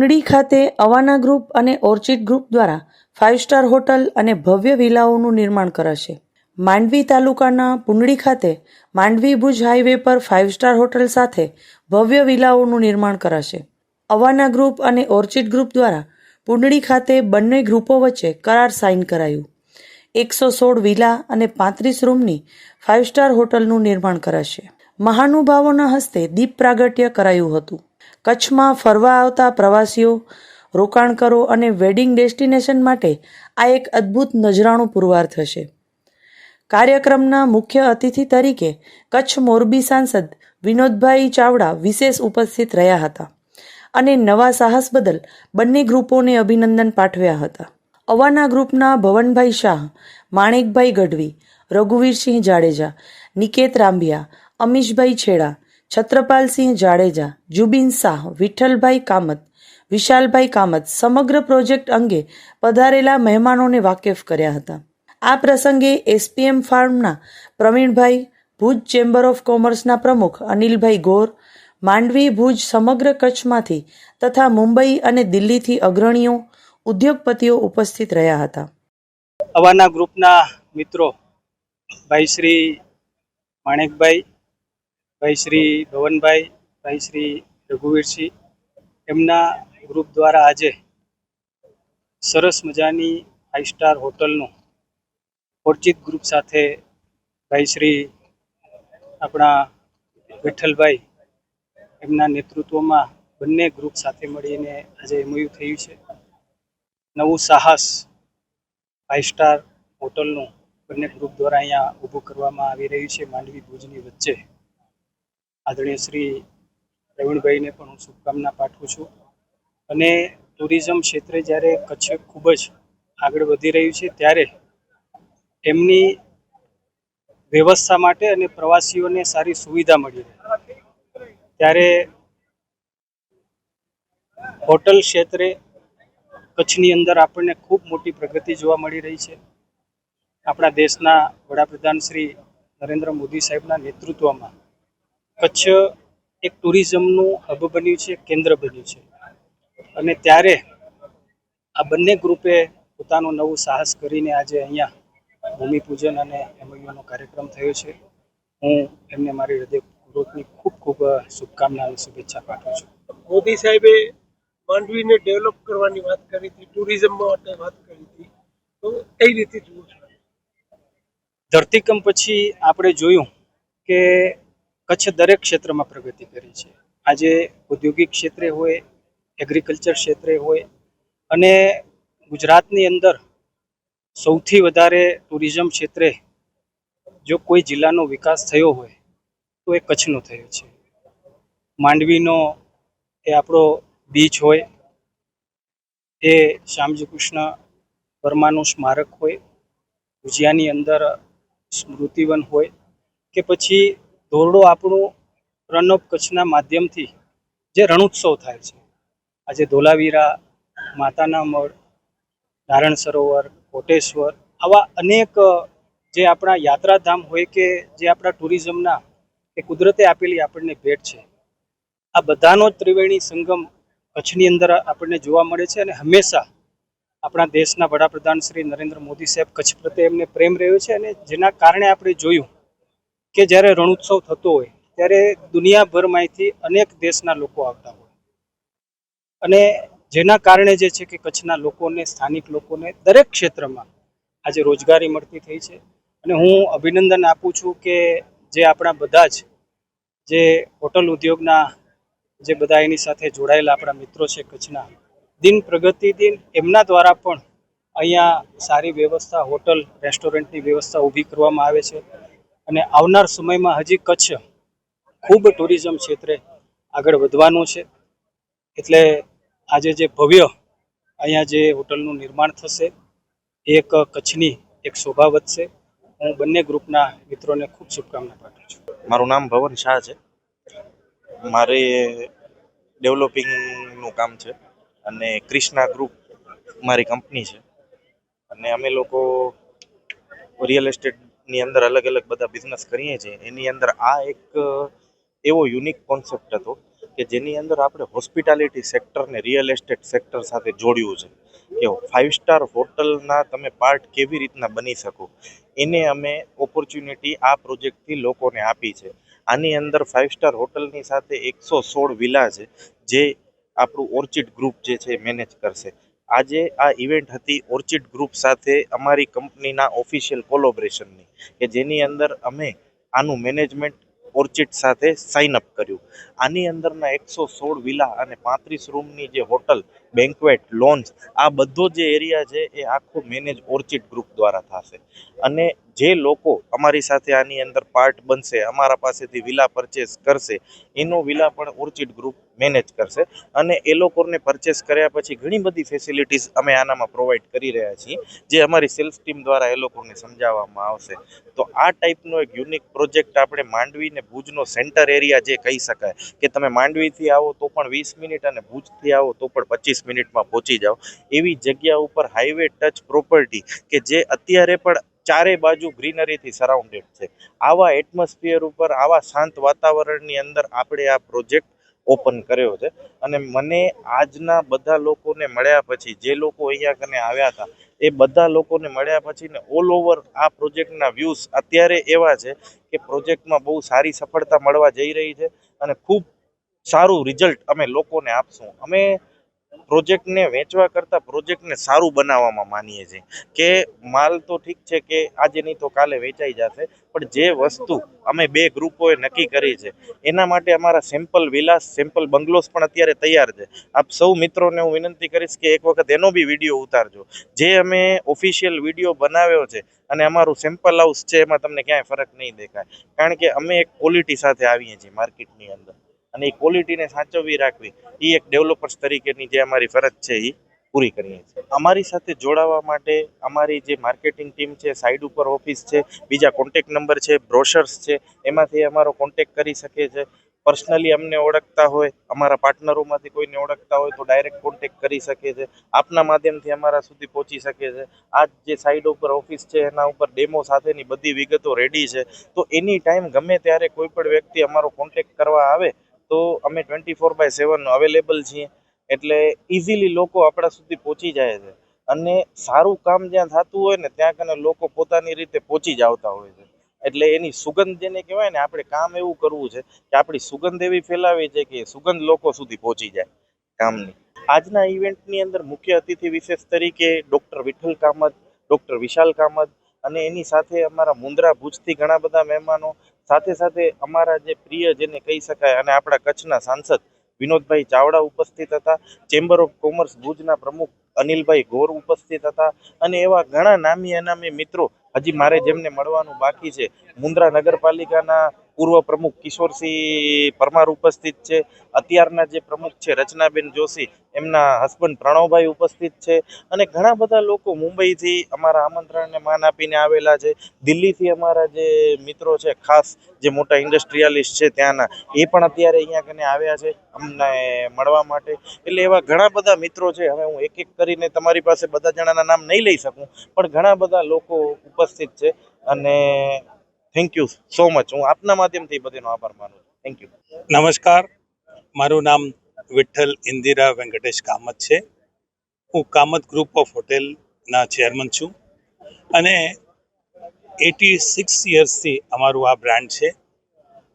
પુંડળી ખાતે અવાના ગ્રુપ અને orchid group દ્વારા ફાઇવ સ્ટાર હોટલ અને ભવ્ય વિલાઓનું નિર્માણ કરાશે. માંડવી તાલુકાના પુંડળી ખાતે માંડવી ભુજ હાઈવે પર ફાઇવ સ્ટાર હોટલ સાથે ભવ્ય વિલાઓનું નિર્માણ કરાશે. અવાના ગ્રુપ અને ઓર્ચિડ ગ્રુપ દ્વારા પુંડળી ખાતે બંને ગ્રુપો વચ્ચે કરાર સાઇન કરાયું. એકસો સોળ વિલા અને પાંત્રીસ રૂમની ફાઇવ સ્ટાર હોટલનું નિર્માણ કરાશે. મહાનુભાવોના હસ્તે દીપ પ્રાગટ્ય કરાયું હતું. કચ્છમાં ફરવા આવતા પ્રવાસીઓ રોકાણકારો અને વેડિંગ ડેસ્ટિનેશન માટે આ એક અદ્ભુત નજરાણું પુરવાર થશે. કાર્યક્રમના મુખ્ય અતિથિ તરીકે કચ્છ મોરબી સાંસદ વિનોદભાઈ ચાવડા વિશેષ ઉપસ્થિત રહ્યા હતા અને નવા સાહસ બદલ બંને ગ્રુપોને અભિનંદન પાઠવ્યા હતા. અવાના ગ્રુપના ભવનભાઈ શાહ, માણેકભાઈ ગઢવી, રઘુવીરસિંહ જાડેજા, નિકેત રાંભિયા, અમીશભાઈ છેડા છત્રપાલસિંહ જાડેજા, જુબિન શાહ, વિઠ્ઠલભાઈ કામત, વિશાલભાઈ કામત સમગ્ર પ્રોજેક્ટ અંગે પધારેલા મહેમાનોને વાકેફ કર્યા હતા. આ પ્રસંગે એસપીએમ ફાર્મના પ્રવીણભાઈ, ભુજ ચેમ્બર ઓફ કોમર્સના પ્રમુખ અનિલભાઈ ગોર, માંડવી ભુજ સમગ્ર કચ્છમાંથી તથા મુંબઈ અને દિલ્હીથી અગ્રણીઓ, ઉદ્યોગપતિઓ ઉપસ્થિત રહ્યા હતા. અવાના ગ્રુપના મિત્રો ભાઈ શ્રી માણેકભાઈ ભાઈ શ્રી ભવનભાઈ ભાઈ શ્રી રઘુવીરસિંહ એમના ગ્રુપ દ્વારા આજે સરસ મજાની ફાઇવ સ્ટાર હોટલનું ઓર્ચિત ગ્રુપ સાથે ભાઈ શ્રી આપણા વિઠ્ઠલભાઈ એમના નેતૃત્વમાં બંને ગ્રુપ સાથે મળીને આજે એમઓયુ થયું છે. નવું સાહસ ફાઇવ સ્ટાર હોટલનું બંને ગ્રુપ દ્વારા અહીંયા ઊભું કરવામાં આવી રહ્યું છે માંડવી ભુજની વચ્ચે. આદરણીય શ્રી પ્રવીણભાઈને પણ હું શુભકામના પાઠવું છું. અને ટુરિઝમ ક્ષેત્રે જ્યારે કચ્છ ખૂબ જ આગળ વધી રહ્યું છે, ત્યારે એમની વ્યવસ્થા માટે અને પ્રવાસીઓને સારી સુવિધા મળી રહે. ત્યારે હોટલ ક્ષેત્રે કચ્છની અંદર આપણને ખૂબ મોટી પ્રગતિ જોવા મળી રહી છે. આપણા દેશના વડાપ્રધાન શ્રી નરેન્દ્ર મોદી સાહેબના નેતૃત્વમાં કચ્છ એક ટુરિઝમનું હબ બન્યું છે કેન્દ્ર બન્યું છે. અને ત્યારે આ બંને ગ્રુપે પોતાનું નવું સાહસ કરીને આજે અહીંયા ભૂમિપૂજન અને એમઓયુનો કાર્યક્રમ થયો છે. હું એમને મારી હૃદયપૂર્વકની ખૂબ ખૂબ શુભકામના અને શુભેચ્છા પાઠવું છું. મોદી સાહેબે માંડવીને ડેવલપ કરવાની વાત કરી હતી ટુરિઝમ માટે વાત કરી હતી. તો એ રીતે જુઓ છો? ધરતીકંપ પછી આપણે જોયું કે કચ્છ દરેક ક્ષેત્રમાં પ્રગતિ કરી છે. આજે ઔદ્યોગિક ક્ષેત્રે હોય એગ્રીકલ્ચર ક્ષેત્રે હોય અને ગુજરાતની અંદર સૌથી વધારે ટુરિઝમ ક્ષેત્રે જો કોઈ જિલ્લાનો વિકાસ થયો હોય, તો એ કચ્છનો થયો છે. માંડવીનો એ આપણો બીચ હોય, એ શ્યામજી કૃષ્ણ વર્માનું સ્મારક હોય, ભુજિયાની અંદર સ્મૃતિવન હોય કે પછી ધોરડો આપણું રન ઓફ કચ્છના માધ્યમથી જે રણોત્સવ થાય છે. આજે ધોલાવીરા, માતાના મઢ નારણ સરોવર, કોટેશ્વર આવા અનેક, જે આપણા યાત્રાધામ હોય કે જે આપણા ટુરિઝમના કે કુદરતે આપેલી આપણને ભેટ છે. આ બધાનો જ ત્રિવેણી સંગમ કચ્છની અંદર આપણને જોવા મળે છે અને હંમેશા આપણા દેશના વડાપ્રધાન શ્રી નરેન્દ્ર મોદી સાહેબ કચ્છ પ્રત્યે એમને પ્રેમ રહ્યો છે અને જેના કારણે આપણે જોયું કે જ્યારે રણોત્સવ થતો હોય, ત્યારે દુનિયાભરમાંથી અનેક દેશના લોકો આવતા હોય. અને જેના કારણે જે છે કે કચ્છના લોકોને, સ્થાનિક લોકોને દરેક ક્ષેત્રમાં આજે રોજગારી મળતી થઈ છે. અને હું અભિનંદન આપું છું કે જે આપણા બધા જ જે હોટલ ઉદ્યોગના જે બધા એની સાથે જોડાયેલા આપણા મિત્રો છે કચ્છના, દિન પ્રગતિ દિન એમના દ્વારા પણ અહીંયા સારી વ્યવસ્થા, હોટલ, રેસ્ટોરન્ટની વ્યવસ્થા ઊભી કરવામાં આવે છે. અને આવનાર સમયમાં હજી કચ્છ ખૂબ ટુરિઝમ ક્ષેત્રે આગળ વધવાનું છે. એટલે આજે જે ભવ્ય અહીંયા જે હોટલનું નિર્માણ થશે એક કચ્છની એક શોભા વધશે. હું બંને ગ્રુપના મિત્રોને ખૂબ શુભકામના પાઠવું છું. મારું નામ ભવન શાહ છે. મારે ડેવલપિંગનું કામ છે અને ક્રિષ્ના ગ્રુપ મારી કંપની છે. અને અમે લોકો રિયલ એસ્ટેટની અંદર અલગ અલગ બધા બિઝનેસ કરીએ છીએ, એની અંદર આ એક એવો યુનિક કોન્સેપ્ટ હતો કે જેની અંદર આપણે હોસ્પિટાલિટી સેક્ટરને રિયલ એસ્ટેટ સેક્ટર સાથે જોડ્યું છે. કે ફાઇવ સ્ટાર હોટલના તમે પાર્ટ કેવી રીતના બની શકો? એને અમે ઓપોર્ચ્યુનિટી આ પ્રોજેક્ટથી લોકોને આપી છે. આની અંદર ફાઇવ સ્ટાર હોટલની સાથે એકસો સોળ વિલા છે, જે આપણું ઓર્ચિડ ગ્રુપ જે છે મેનેજ કરશે. આજે આ ઇવેન્ટ હતી ઓર્ચિડ ગ્રુપ સાથે અમારી કંપનીના ઓફિશિયલ કોલોબરેશનની કે જેની અંદર અમે આનું મેનેજમેન્ટ ઓર્ચિડ સાથે સાઇન અપ કર્યું. આની અંદરના એકસો સોળ વિલા અને પાંત્રીસ રૂમની જે હોટલ બેન્કવેટ લોન્સ આ બધો જે એરિયા છે એ આખો મેનેજ ઓર્ચિડ ગ્રુપ દ્વારા થશે. અને જે લોકો અમારી સાથે આની અંદર પાર્ટ બનશે, અમારા પાસેથી વિલા પરચેસ કરશે, એનો વિલા પણ ઓર્ચિડ ગ્રુપ મેનેજ કરશે. અને એ લોકોને પરચેસ કર્યા પછી ઘણી બધી ફેસિલિટીઝ અમે આનામાં પ્રોવાઈડ કરી રહ્યા છીએ, જે અમારી સેલ્સ ટીમ દ્વારા એ લોકોને સમજાવવામાં આવશે. તો આ ટાઈપનો એક યુનિક પ્રોજેક્ટ આપણે માંડવી ને ભુજનો સેન્ટર એરિયા જે કહી શકાય, કે તમે માંડવીથી આવો તો પણ વીસ મિનિટ અને ભુજથી આવો તો પણ પચીસ મિનિટમાં પહોંચી જાઓ. એવી જગ્યા ઉપર હાઈવે ટચ પ્રોપર્ટી કે જે અત્યારે પણ ચારે બાજુ ગ્રીનરીથી સરાઉન્ડેડ છે. આવા એટમોસ્ફિયર ઉપર, આવા શાંત વાતાવરણની અંદર આપણે આ પ્રોજેક્ટ ઓપન કર્યો છે. અને મને આજના બધા લોકોને મળ્યા પછી, જે લોકો અહીંયા કને આવ્યા હતા, એ બધા લોકોને મળ્યા પછી ને ઓલ ઓવર આ પ્રોજેક્ટના વ્યૂઝ અત્યારે એવા છે કે પ્રોજેક્ટમાં બહુ સારી સફળતા મળવા જઈ રહી છે અને ખૂબ સારું રિઝલ્ટ અમે લોકોને આપશું. અમે પ્રોજેક્ટને વેચવા કરતાં પ્રોજેક્ટને સારું બનાવવામાં માનીએ છીએ. કે માલ તો ઠીક છે કે આજે નહીં તો કાલે વેચાઈ જશે, પણ જે વસ્તુ અમે બે ગ્રુપોએ નક્કી કરી છે, એના માટે અમારા સેમ્પલ વિલાસ, સેમ્પલ બંગલોસ પણ અત્યારે તૈયાર છે. આપ સૌ મિત્રોને હું વિનંતી કરીશ કે એક વખત એનો બી વીડિયો ઉતારજો. જે અમે ઓફિશિયલ વીડિયો બનાવ્યો છે અને અમારું સેમ્પલ હાઉસ છે, એમાં તમને ક્યાંય ફરક નહીં દેખાય. કારણ કે અમે એક ક્વોલિટી સાથે આવીએ છીએ માર્કેટની અંદર. અને એ ક્વોલિટીને સાચવવી રાખવી, એ એક ડેવલપર્સ તરીકેની જે અમારી ફરજ છે, એ પૂરી કરીએ છીએ. અમારી સાથે જોડાવા માટે અમારી જે માર્કેટિંગ ટીમ છે સાઇડ ઉપર ઓફિસ છે, બીજા કોન્ટેક નંબર છે બ્રોશર્સ છે, એમાંથી અમારો કોન્ટેક કરી શકે છે. પર્સનલી અમને ઓળખતા હોય, અમારા પાર્ટનરોમાંથી કોઈને ઓળખતા હોય તો ડાયરેક્ટ કોન્ટેક કરી શકે છે. આપના માધ્યમથી અમારા સુધી પહોંચી શકે છે. આ જે સાઇડ ઉપર ઓફિસ છે, એના ઉપર ડેમો સાથેની બધી વિગતો રેડી છે. તો એની ટાઈમ ગમે ત્યારે કોઈ પણ વ્યક્તિ અમારો કોન્ટેક કરવા આવે તો અમે twenty four by seven available છીએ. એટલે ઇઝીલી લોકો આપણા સુધી પહોંચી જાય છે. અને સારું કામ જ્યાં થતું હોય ને, ત્યાં કને લોકો પોતાની રીતે પહોંચી જ આવતા હોય છે. એટલે એની સુગંધ જેને કહેવાય ને, આપણે કામ એવું કરવું છે કે આપણી સુગંધ એવી ફેલાવી છે કે સુગંધ લોકો સુધી પહોંચી જાય કામની. આજના ઇવેન્ટની અંદર મુખ્ય અતિથિ વિશેષ તરીકે ડૉક્ટર વિઠ્ઠલ કામત ડૉક્ટર વિશાલ કામત અને એની સાથે અમારા મુંદ્રા ભુજથી ઘણા બધા મહેમાનો સાથે સાથે અમારા જે પ્રિય જેને કહી શકાય અને આપણા કચ્છના સાંસદ વિનોદભાઈ ચાવડા ઉપસ્થિત હતા ચેમ્બર ઓફ કોમર્સ ભુજના પ્રમુખ અનિલભાઈ ગોર ઉપસ્થિત હતા અને એવા ઘણા નામી અનામી મિત્રો હજી મારે જેમને મળવાનું બાકી છે. મુન્દ્રા નગરપાલિકાના પૂર્વ પ્રમુખ કિશોરસિંહ પરમાર ઉપસ્થિત છે. અત્યારના જે પ્રમુખ છે રચનાબેન જોશી, એમના હસબન્ડ પ્રણવભાઈ ઉપસ્થિત છે. અને ઘણા બધા લોકો મુંબઈથી અમારા આમંત્રણને માન આપીને આવેલા છે. દિલ્હીથી અમારા જે મિત્રો છે, ખાસ જે મોટા ઇન્ડસ્ટ્રીયાલિસ્ટ છે ત્યાંના, એ પણ અત્યારે અહીંયા કને આવ્યા છે, અમને મળવા માટે. એટલે એવા ઘણા બધા મિત્રો છે, હવે હું એક એક કરીને તમારી પાસે બધા જણાના નામ નહીં લઈ શકું, પણ ઘણા બધા લોકો ઉપસ્થિત છે. અને થેન્ક યુ સો મચ હું આપના માધ્યમથી બધાનો આભાર માનું છું. થેન્ક યુ નમસ્કાર. મારું નામ વિઠ્ઠલ ઇન્દિરા વેંકટેશ કામત છે. હું કામત ગ્રુપ ઓફ હોટેલના ચેરમેન છું. અને એટી સિક્સ યર્સથી અમારું આ બ્રાન્ડ છે.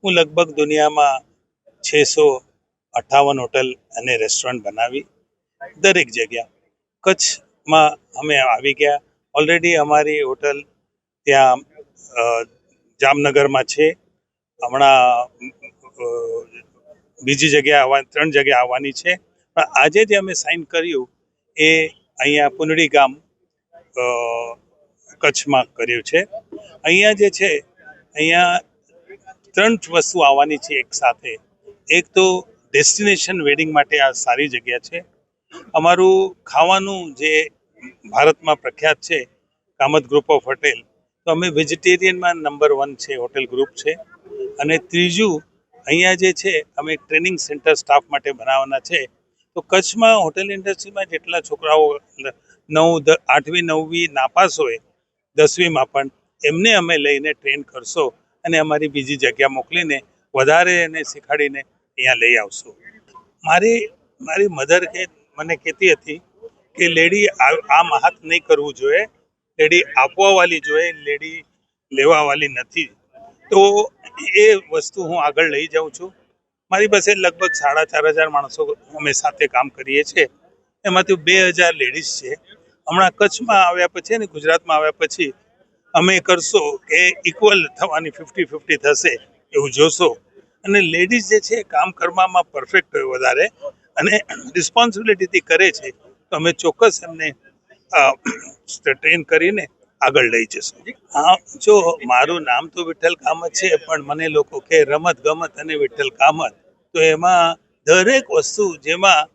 હું લગભગ દુનિયામાં છસો અઠ્ઠાવન હોટલ અને રેસ્ટોરન્ટ બનાવી દરેક જગ્યા. કચ્છમાં અમે આવી ગયા. ઓલરેડી અમારી હોટલ ત્યાં જામનગરમાં છે. હમણાં બીજી જગ્યાએ આવવા ત્રણ જગ્યાએ આવવાની છે. પણ આજે જે અમે સાઇન કર્યું, એ અહીંયા પુનડી ગામ કચ્છમાં કર્યું છે. અહીંયા જે છે, અહીંયા ત્રણ વસ્તુ આવવાની છે એક સાથે. એક તો ડેસ્ટિનેશન વેડિંગ માટે આ સારી જગ્યા છે. અમારું ખાવાનું જે ભારતમાં પ્રખ્યાત છે, કામત ગ્રુપ ઓફ હોટેલ તો અમે વેજીટેરિયનમાં નંબર વન છે હોટેલ ગ્રુપ છે. અને ત્રીજું, અહીંયા જે છે, અમે ટ્રેનિંગ સેન્ટર સ્ટાફ માટે બનાવવાના છે. તો કચ્છમાં હોટેલ ઇન્ડસ્ટ્રીમાં જેટલા છોકરાઓ નવ આઠમી, નવમી નાપાસ હોય દસમીમાં પણ, એમને અમે લઈને ટ્રેન કરશો અને અમારી બીજી જગ્યા મોકલીને વધારે એને શીખાડીને અહીંયા લઈ આવશું. મારી મારી મધર કે, મને કહેતી હતી કે, લેડી, આ- આમ હાથ નહીં કરવું જોઈએ. લેડી આપવાવાળી જોઈએ, લેડી લેવાવાળી નથી. તો એ વસ્તુ હું આગળ લઈ જાઉં છું. મારી પાસે લગભગ સાડા ચાર હજાર માણસો અમે સાથે કામ કરીએ છીએ. એમાંથી બે હજાર લેડીઝ છે. હમણાં કચ્છમાં આવ્યા પછી અને ગુજરાતમાં આવ્યા પછી અમે કરશો કે ઇક્વલ થવાની ફિફ્ટી ફિફ્ટી થશે એવું જોશો. અને લેડીઝ જે છે કામ કરવામાં પરફેક્ટ હોય વધારે અને રિસ્પોન્સિબિલિટીથી કરે છે. તો અમે ચોક્કસ એમને ટ્રેન કરીને આગળ લઈ જશે. હા જો મારું નામ તો વિઠ્ઠલ કામત છે પણ મને લોકો કે રમત ગમત અને વિઠ્ઠલ કામત. તો એમાં દરેક વસ્તુ જેમાં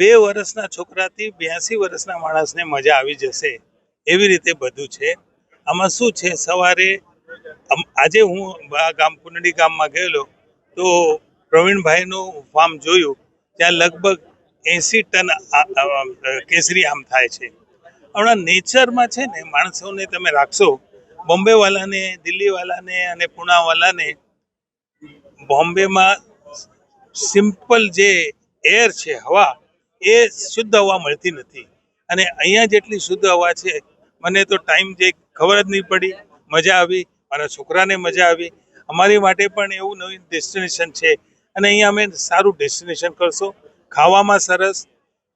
બે વર્ષના છોકરાથી બ્યાસી વર્ષના માણસને મજા આવી જશે એવી રીતે બધું છે. આમાં શું છે સવારે આજે હું આ ગામ કુંડળી ગામમાં ગયેલો તો પ્રવીણભાઈનું ફાર્મ જોયું ત્યાં લગભગ એંસી ટન કેસરી આમ થાય છે. હમણાં નેચરમાં છે ને માણસોને તમે રાખશો, બોમ્બેવાલાને, દિલ્હીવાલાને અને પુણાવાલાને, બોમ્બેમાં સિમ્પલ જે એર છે, હવા, એ શુદ્ધ હવા મળતી નથી. અને અહીંયા જેટલી શુદ્ધ હવા છે, મને તો ટાઈમ જે ખબર જ નહીં પડી, મજા આવી, મારા છોકરાને મજા આવી. અમારી માટે પણ એવું નવી ડેસ્ટિનેશન છે. અને અહીંયા અમે સારું ડેસ્ટિનેશન કરશો. ખાવામાં સરસ,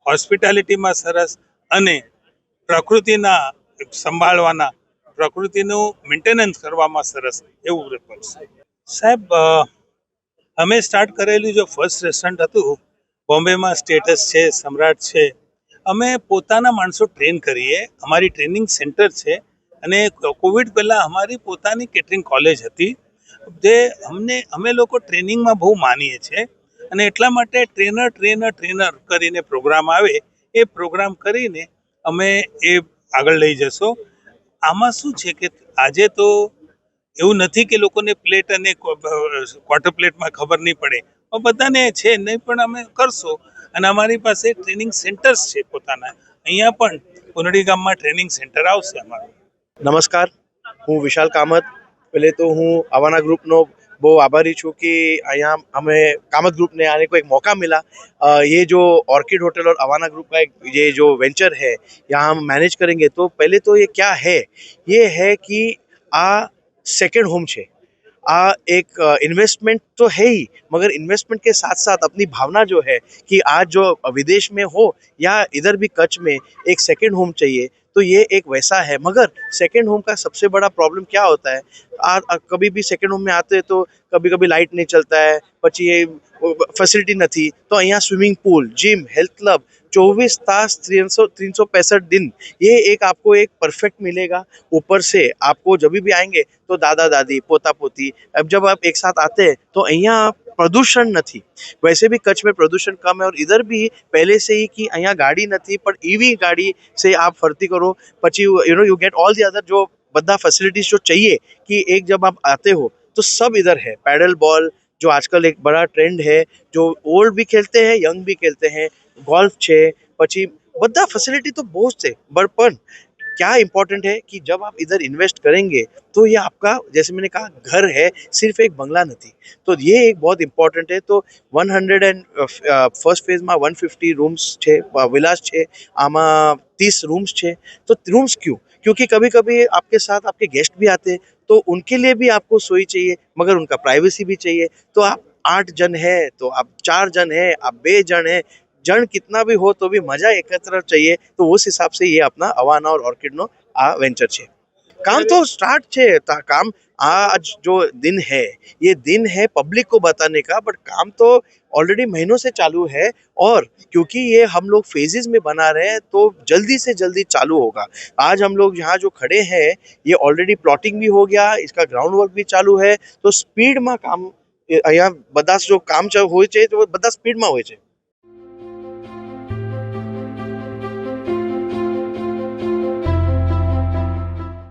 હોસ્પિટાલિટીમાં સરસ અને પ્રકૃતિના સંભાળવાના, પ્રકૃતિનું મેન્ટેનન્સ કરવામાં સરસ એવું બનશે. સાહેબ અમે સ્ટાર્ટ કરેલું જો ફર્સ્ટ રેસ્ટોરન્ટ હતું, બોમ્બેમાં સ્ટેટસ છે, સમ્રાટ છે, અમે પોતાના માણસો ટ્રેન કરીએ, અમારી ટ્રેનિંગ સેન્ટર છે અને કોવિડ પહેલાં અમારી પોતાની કેટરિંગ કોલેજ હતી, જે અમને, અમે લોકો ટ્રેનિંગમાં બહુ માનીએ છીએ. અને એટલા માટે ટ્રેનર ટ્રેનર ટ્રેનર કરીને પ્રોગ્રામ આવે, એ પ્રોગ્રામ કરીને અમે એ આગળ લઈ જશો. આમાં શું છે કે આજે તો એવું નથી કે લોકોને પ્લેટ અને ક્વાર્ટર પ્લેટમાં ખબર નહીં પડે. પણ બધાને છે, નહીં પણ અમે કરશો. અને અમારી પાસે ટ્રેનિંગ સેન્ટર્સ છે પોતાના. અહીંયા પણ કુનડી ગામમાં ટ્રેનિંગ સેન્ટર આવશે અમારું. નમસ્કાર. હું વિશાલ કામત. પહેલે તો હું આવાના ગ્રુપનો બહુ આભારી છું कि અહીંયા हमें कामत ग्रुप ने आने को एक मौका मिला अ, ये जो ऑर्किड होटल और अवाना ग्रुप का एक ये जो वेंचर है यहाँ हम मैनेज करेंगे तो पहले तो ये क्या है ये है कि आ सेकंड होम છે आ एक इन्वेस्टमेंट तो है ही मगर इन्वेस्टमेंट के साथ साथ अपनी भावना जो है कि आज जो विदेश में हो या इधर भी कच्छ में एक सेकंड होम चाहिए तो ये एक वैसा है मगर सेकंड होम का सबसे बड़ा प्रॉब्लम क्या होता है आ, आ, कभी भी सेकंड होम में आते हैं तो कभी कभी लाइट नहीं चलता है પછી એ ફેસિલિટી નથી તો અહીંયા swimming pool gym health club चौबीस तास तीन सौ तीन सौ पैंसठ दिन ये एक आपको एक परफेक्ट मिलेगा ऊपर से आपको जब भी आएंगे तो दादा दादी पोता पोती अब जब आप एक साथ आते हैं तो અહીંયા પ્રદૂષણ નથી वैसे भी कच्छ में प्रदूषण कम है और इधर भी पहले से ही कि અહીંયા ગાડી નથી પણ ईवी गाड़ी से आप फर्ती करो પછી you know you get all the other जो બધા फैसिलिटीज जो चाहिए कि एक जब आप आते हो तो सब इधर है पैडल बॉल जो आजकल एक बड़ा ट्रेंड है जो ओल्ड भी खेलते हैं यंग भी खेलते हैं गोल्फ છે પછી બધા फैसिलिटी तो बहुत છે बड़पन क्या इम्पोर्टेंट है कि जब आप इधर इन्वेस्ट करेंगे तो ये आपका जैसे मैंने कहा घर है सिर्फ एक बंगला नहीं तो ये एक बहुत इम्पोर्टेंट है तो 100 एंड फर्स्ट फेज में 150 रूम्स છે વિલાસ છે આમાં 30 रूम्स છે तो रूम्स क्यों क्योंकि कभी कभी आपके साथ आपके गेस्ट भी आते हैं तो उनके लिए भी आपको सोई चाहिए मगर उनका प्राइवेसी भी चाहिए तो आप आठ जन है तो आप चार जन है आप बे जन है जन कितना भी हो तो भी मजा एकत्र चाहिए तो उस हिसाब से ये अपना अवाना और ऑर्किड नो आ वेंचर છે काम तो स्टार्ट છે ता- काम आज जो दिन है ये दिन है पब्लिक को बताने का बट काम तो ऑलरेडी महीनों से चालू है और क्योंकि ये हम लोग फेजेस में बना रहे हैं तो जल्दी से जल्दी चालू होगा आज हम लोग यहाँ जो खड़े हैं ये ऑलरेडी प्लॉटिंग भी हो गया इसका ग्राउंड वर्क भी चालू है तो स्पीड में काम એ અહીંયા બધા જો કામ ચ- હોય છે તો બધા સ્પીડમાં હોય છે